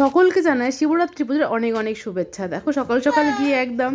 সকলকে জানাই শিবরাত্রি পুজোর অনেক অনেক শুভেচ্ছা। দেখো সকাল সকাল গিয়ে একদম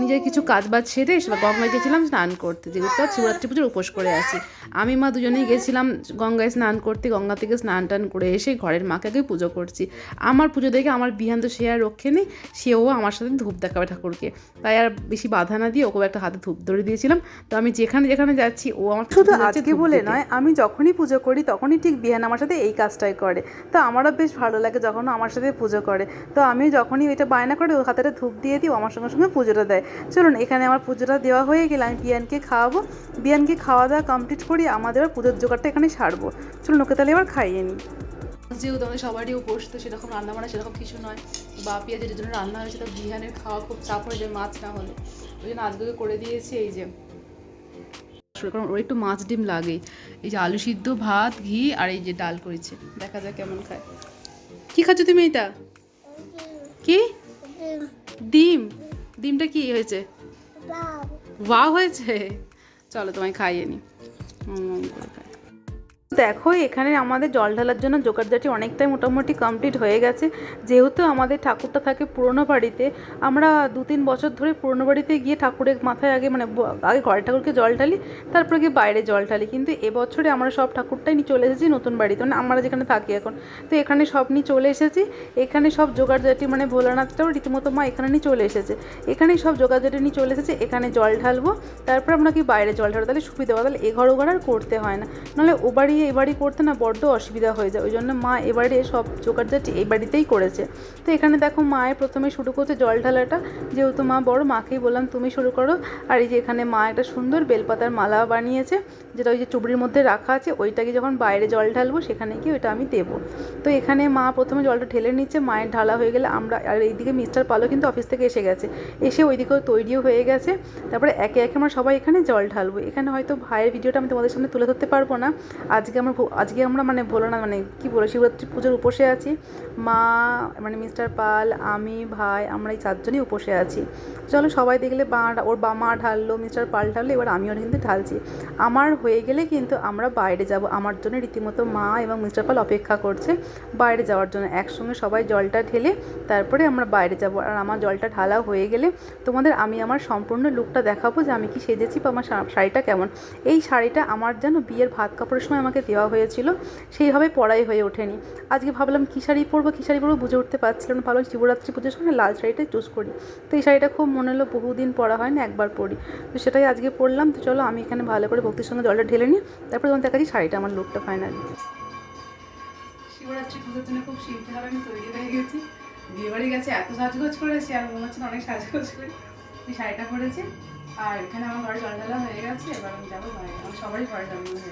নিজের কিছু কাজ বাজ সেরে গঙ্গায় গেছিলাম স্নান করতে। যেহেতু শিবরাত্রি পুজোর উপোস করে আছি। আমি মা দুজনেই গেছিলাম গঙ্গায় স্নান করতে গঙ্গা থেকে স্নান টান করে এসে ঘরের মাকে আগে পুজো করছি। আমার পুজো দেখে আমার বিহান তো সে আর রক্ষে নেই সেও আমার সাথে ধূপ দেখাবে ঠাকুরকে। তাই আর বেশি বাধা না দিয়ে ওকেও একটা হাতে ধূপ ধরে দিয়েছিলাম। তো আমি যেখানে যেখানে যাচ্ছি ও আমার শুধু আজকে বলে নয় আমি যখনই পুজো করি তখনই ঠিক বিহান আমার সাথে এই কাজটাই করে। তো আমারও বেশ ভালো লাগে যখন আমার সাথে পুজো করে। তো আমি যখনই ওইটা বায়না করে, ও হাতে ধূপ দিয়ে দিই আমার সঙ্গে সঙ্গে পুজোটা দেয়। চলুন, এখানে আমার পুজোটা দেওয়া হয়ে গেলে আমি বিয়ানকে খাওয়াবো। বিয়ানকে খাওয়া দাওয়া কমপ্লিট করি, আমাদের পুজোর জোগাড়টা এখানে সারবো। চলুন, ওকে তাহলে এবার খাইয়ে নিই। যেহেতু আমাদের সবারই উপোস, তো সেরকম রান্না বান্না সেরকম কিছু নয়। বা পেঁয়াজের জন্য রান্না হয়েছে, তো বিহানের খাওয়া খুব চাপ হয়ে যায় মাছ না হলে। ওই জন্য আজকে করে দিয়েছি, এই যে। কারণ ওর একটু মাছ ডিম লাগে এই যে আলু সিদ্ধ, ভাত, ঘি আর এই যে ডাল করেছে। দেখা যাক কেমন খায়। কি খাচ্ছ তুমি এটা? কি? ডিম। ডিমটা কি হয়েছে? ওয়া হয়েছে? চলো তোমায় খাইয়ে নি। করে খাই দেখো, এখানে আমাদের জল ঢালার জন্য জোগাড়জাটি অনেকটাই মোটামুটি কমপ্লিট হয়ে গেছে। যেহেতু আমাদের ঠাকুরটা থাকে পুরনো বাড়িতে, আমরা দু তিন বছর ধরে পুরনো বাড়িতে গিয়ে ঠাকুরের মাথায় আগে মানে আগে ঘরের ঠাকুরকে জল ঢালি, তারপরে গিয়ে বাইরে জল ঢালি। কিন্তু এবছরে আমরা সব ঠাকুরটাই নিয়ে চলে এসেছি নতুন বাড়িতে মানে আমরা যেখানে থাকি এখন। তো এখানে সব নিয়ে চলে এসেছি। এখানে সব জোগাড়জাটি মানে ভোলানাথটাও রীতিমতো মা এখানে নিয়ে চলে এসেছে। এখানে সব জোগাড়জাটি নিয়ে চলে এসেছে, এখানে জল ঢালবো, তারপর আমরা কি বাইরে জল ঢালবো? তাহলে সুবিধা হবে, তাহলে এ ঘর ও ঘর আর করতে হয় না। নাহলে ও বাড়ি এ বাড়ি করতে না বড্ড অসুবিধা হয়ে যায়। ওই জন্য মা এবারে সব জোগাড়জাটি এই বাড়িতেই করেছে। তো এখানে দেখো মায়ের প্রথমে শুরু করছে জল ঢালাটা। যেহেতু মা বড়, মাকেই বললাম তুমি শুরু করো। আর এই যে এখানে মা একটা সুন্দর বেলপাতার মালা বানিয়েছে, যেটা ওই যে চুবড়ির মধ্যে রাখা আছে, ওইটাকে যখন বাইরে জল ঢালবো, সেখানে গিয়ে ওইটা আমি দেবো। তো এখানে মা প্রথমে জলটা ঢেলে নিচ্ছে, মায়ের ঢালা হয়ে গেলে আমরা, আর এইদিকে মিস্টার পালো কিন্তু অফিস থেকে এসে গেছে। এসে ওইদিকেও তৈরিও হয়ে গেছে। তারপরে একে একে আমরা সবাই এখানে জল ঢালবো। এখানে হয়তো ভাইয়ের ভিডিওটা আমি তোমাদের সামনে তুলে ধরতে পারব না। আজকে আমরা আজকে আমরা মানে বলো না মানে কি বলো, শিবরাত্রি পুজোর উপসে আছি। মা মানে মিস্টার পাল, আমি, ভাই, আমরা এই চারজনই উপসে আছি। চলো সবাই দেখলে বা, ওর বা মা ঢাললো, মিস্টার পাল ঢাললো, এবার আমিও কিন্তু ঢালছি। আমার হয়ে গেলে কিন্তু আমরা বাইরে যাব। আমার জন্য রীতিমতো মা এবং মিস্টার পাল অপেক্ষা করছে বাইরে যাওয়ার জন্য। একসঙ্গে সবাই জলটা ঢেলে তারপরে আমরা বাইরে যাব। আর আমার জলটা ঢালা হয়ে গেলে তোমাদের আমি আমার সম্পূর্ণ লুকটা দেখাবো যে আমি কি সেজেছি বা আমার শাড়িটা কেমন। এই শাড়িটা আমার যেন বিয়ের ভাত কাপড়ের সময় আমাকে দেওয়া হয়েছিল, সেইভাবে পরাই হয়ে ওঠেনি। আজকে ভাবলাম, কী শাড়ি পরবো, কী শাড়ি পরবো বুঝে উঠতে পারছিলাম না। ভালো শিবরাত্রি পুজোর সময় লাল শাড়িটাই চুজ করি। তো এই শাড়িটা খুব মনে হলো, বহুদিন পরা হয় না, একবার পরি। তো সেটাই আজকে পরলাম। তো চলো, আমি এখানে ভালো করে ভক্তির সঙ্গে জলটা ঢেলে নিই তারপরে তোমার দেখাচ্ছি শাড়িটা, আমার লুকটা ফাইনালি শিবরাত্রি পুজোর জন্য খুব সিম্পলভাবে আমি তৈরি হয়ে গেছি। বিয়ে বাড়ি গেছে, এত সাজগোজ করেছি, আর মনে হচ্ছে অনেক সাজগোজ করি। এই শাড়িটা পরেছি। আর এখানে আমার ঘরে জল ঢালা হয়ে গেছে, এবার আমি যাব বাইরে। আমার সবারই ঘরে জল হয়ে গেছে।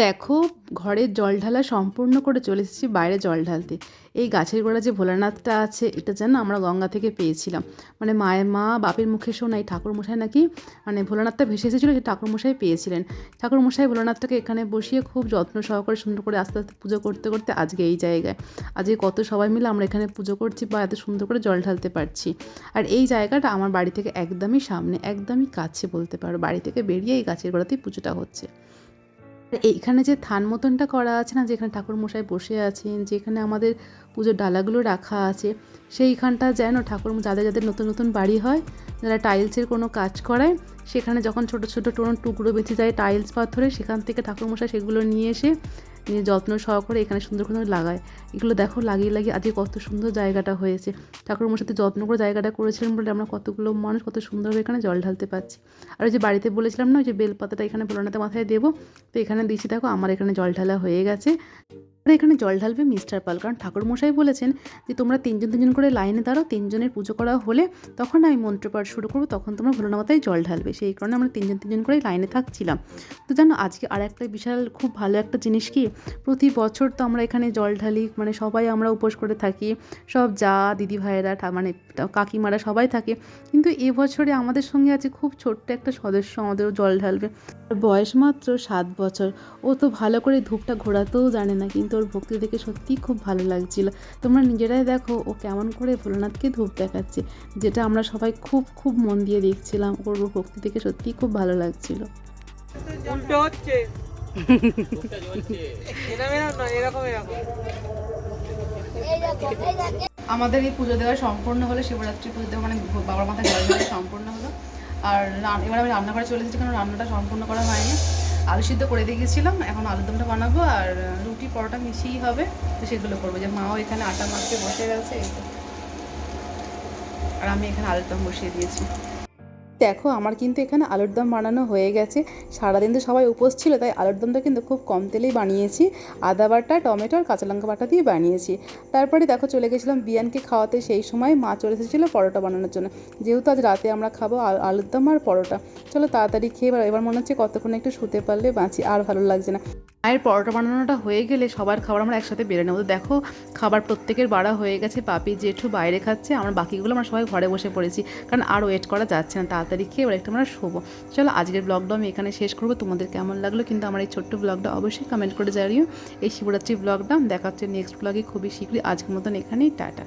দেখো ঘরের জল ঢালা সম্পূর্ণ করে চলে এসেছি বাইরে জল ঢালতে। এই গাছের গোড়া যে ভোলানাথটা আছে, এটা যেন আমরা গঙ্গা থেকে পেয়েছিলাম। মানে মায়ের মা, বাপের মুখে শোনা এই ঠাকুরমশাই নাকি মানে ভোলানাথটা ভেসে এসেছিল যে ঠাকুরমশাই পেয়েছিলেন। ঠাকুরমশাই ভোলানাথটাকে এখানে বসিয়ে খুব যত্ন সহকারে সুন্দর করে আস্তে আস্তে পুজো করতে করতে আজকে এই জায়গায়। আজকে কত সবাই মিলে আমরা এখানে পুজো করছি বা এত সুন্দর করে জল ঢালতে পারছি। আর এই জায়গাটা আমার বাড়ি থেকে একদমই সামনে, একদমই কাছে বলতে পারো, বাড়ি থেকে বেরিয়ে এই গাছের গোড়াতেই পুজোটা হচ্ছে। এইখানে যে থান মতনটা করা আছে না, যেখানে ঠাকুর মশাই বসে আছেন, যেখানে আমাদের পুজোর ডালাগুলো রাখা আছে সেইখানটা যেন ঠাকুর যাদের যাদের নতুন নতুন বাড়ি হয়, যারা টাইলসের কোনো কাজ করায়, সেখানে যখন ছোট ছোট টোনো টুকরো বেঁচে যায় টাইলস পাথরে, সেখান থেকে ঠাকুরমশাই সেগুলো নিয়ে এসে, নিয়ে যত্ন সহকারে এখানে সুন্দর করে লাগায়। এগুলো দেখো লাগিয়ে লাগিয়ে আজকে কত সুন্দর জায়গাটা হয়েছে। ঠাকুরমশাই যত্ন করে জায়গাটা করেছিলেন বলে আমরা কতগুলো মানুষ কত সুন্দরভাবে এখানে জল ঢালতে পারছি। আর ওই যে বাড়িতে বলেছিলাম না, ওই যে বেলপাতাটা এখানে ভোলানাতে মাথায় দেবো, তো এখানে দিচ্ছি দেখো আমার এখানে জল ঢালা হয়ে গেছে। আর এখানে জল ঢালবে মিস্টার পাল। কারণ ঠাকুরমশাই বলেছেন যে তোমরা তিনজন তিনজন করে লাইনে দাঁড়াও, তিনজনের পুজো করা হলে তখন আমি মন্ত্রপাঠ শুরু করব, তখন তোমরা ভোলানা মাথায় জল ঢালবে। সেই কারণে আমরা তিনজন তিনজন করে লাইনে থাকছিলাম। তো জানো, আজকে আর একটা বিশাল, খুব ভালো একটা জিনিস কি, প্রতি বছর তো আমরা এখানে জল ঢালি মানে সবাই আমরা উপোস করে থাকি, সব যা দিদি ভাইয়েরা মানে কাকিমারা সবাই থাকে, কিন্তু এবছরে আমাদের সঙ্গে আছে খুব ছোট্ট একটা সদস্য আমাদেরও জল ঢালবে। বয়স মাত্র সাত বছর, ও তো ভালো করে ধূপটা ঘোরাতেও জানে না, কিন্তু ওর ভক্তি দেখে সত্যিই খুব ভালো লাগছিল। তোমরা নিজেরাই দেখো ও কেমন করে ভোলানাথকে ধূপ দেখাচ্ছে যেটা আমরা সবাই খুব খুব মন দিয়ে দেখছিলাম। ওর ভক্তি দেখে সত্যিই খুব ভালো লাগছিল। উল্টো হচ্ছে। আমাদের এই পুজো দেওয়া সম্পূর্ণ হলো শিবরাত্রি পুজো দেওয়া মানে বাবার মাথায় সম্পূর্ণ হলো। আর এবার আমি রান্নাঘরে চলে এসেছি কারণ রান্নাটা সম্পূর্ণ করা হয়নি। আলু সিদ্ধ করে দিয়েছিলাম এখন আলুর দমটা বানাবো আর রুটি পরোটা মিশিয়েই হবে, তো সেগুলো করব। যে মাও এখানে আটা মাখতে বসে গেছে আর আমি এখানে আলুর দম বসিয়ে দিয়েছি। দেখো, আমার কিন্তু এখানে আলুর দম বানানো হয়ে গেছে। সারাদিন তো সবাই উপোস ছিল, তাই আলুর দমটা কিন্তু খুব কম তেলেই বানিয়েছি। আদা বাটা, টমেটো আর কাঁচা লঙ্কা বাটা দিয়ে বানিয়েছি। তারপরে দেখো, চলে গেছিলাম বিয়ানকে খাওয়াতে। সেই সময় মা চলে এসেছিল পরোটা বানানোর জন্য। যেহেতু আজ রাতে আমরা খাব আল- আলুর দম আর পরোটা। চলো তাড়াতাড়ি খেয়ে এবার মনে হচ্ছে কতক্ষণ একটু শুতে পারলে বাঁচি, আর ভালো লাগছে না। মায়ের পরোটা বানানোটা হয়ে গেলে সবার খাবার আমরা একসাথে বেড়ে নেব। দেখো, খাবার প্রত্যেকের বাড়া হয়ে গেছে, পাপি জেঠু বাইরে খাচ্ছে, আমরা বাকিগুলো আমরা সবাই ঘরে বসে পড়েছি, কারণ আর ওয়েট করা যাচ্ছে না, তাড়াতাড়ি খেয়ে এবার একটু আমরা শোবো। চলো, আজকের ব্লগটা আমি এখানে শেষ করব, তোমাদের কেমন লাগল কিন্তু আমার এই ছোট্ট ব্লগটা অবশ্যই কমেন্ট করে জানিও। এই শিবরাত্রি ব্লগটা, দেখা হচ্ছে নেক্সট ব্লগে খুবই শীঘ্রই, আজকের মতন এখানেই, টাটা।